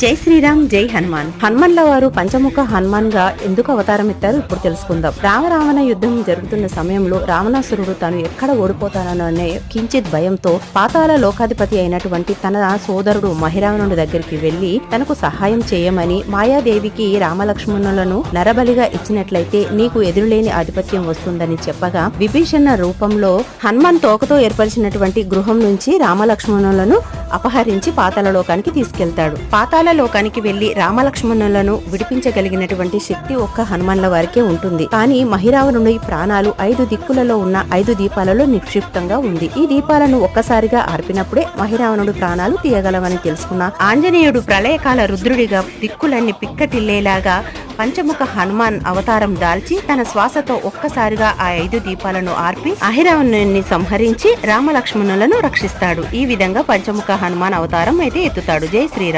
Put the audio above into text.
జై శ్రీరామ్ జై హనుమాన్. హనుమన్ల వారు పంచముఖ హనుమాన్గా ఎందుకు అవతారం ఎత్తారు ఇప్పుడు తెలుసుకుందాం. రామరావణ యుద్ధం జరుగుతున్న సమయంలో రావణాసురుడు తాను ఎక్కడ ఓడిపోతాననే కించిత్ భయంతో పాతాల లోకాధిపతి అయినటువంటి తన సోదరుడు మహిరావణుడి దగ్గరికి వెళ్ళి తనకు సహాయం చేయమని మాయాదేవికి రామలక్ష్మణులను నరబలిగా ఇచ్చినట్లయితే నీకు ఎదురులేని ఆధిపత్యం వస్తుందని చెప్పగా విభీషణ రూపంలో హనుమాన్ తోకతో ఏర్పరిచినటువంటి గృహం నుంచి రామలక్ష్మణులను అపహరించి పాతాళలోకానికి తీసుకెళ్తాడు. పాతాళలోకానికి వెళ్ళి రామలక్ష్మణులను విడిపించగలిగినటువంటి శక్తి ఒక్క హనుమాన్ల వారికే ఉంటుంది. కానీ మహిరావణుడి ప్రాణాలు ఐదు దిక్కులలో ఉన్న ఐదు దీపాలలో నిక్షిప్తంగా ఉంది. ఈ దీపాలను ఒక్కసారిగా ఆర్పినప్పుడే మహిరావణుడు ప్రాణాలు తీయగలవని తెలుసుకున్న ఆంజనేయుడు ప్రళయకాల రుద్రుడిగా దిక్కులన్నీ పిక్కటిల్లేలాగా పంచముఖ హనుమాన్ అవతారం దాల్చి తన శ్వాసతో ఒక్కసారిగా ఆ ఐదు దీపాలను ఆర్పి అహిరావణుని సంహరించి రామలక్ష్మణులను రక్షిస్తాడు. ఈ విధంగా పంచముఖ హనుమాన్ అవతారం అయితే ఎత్తుతాడు. జై శ్రీరామ్.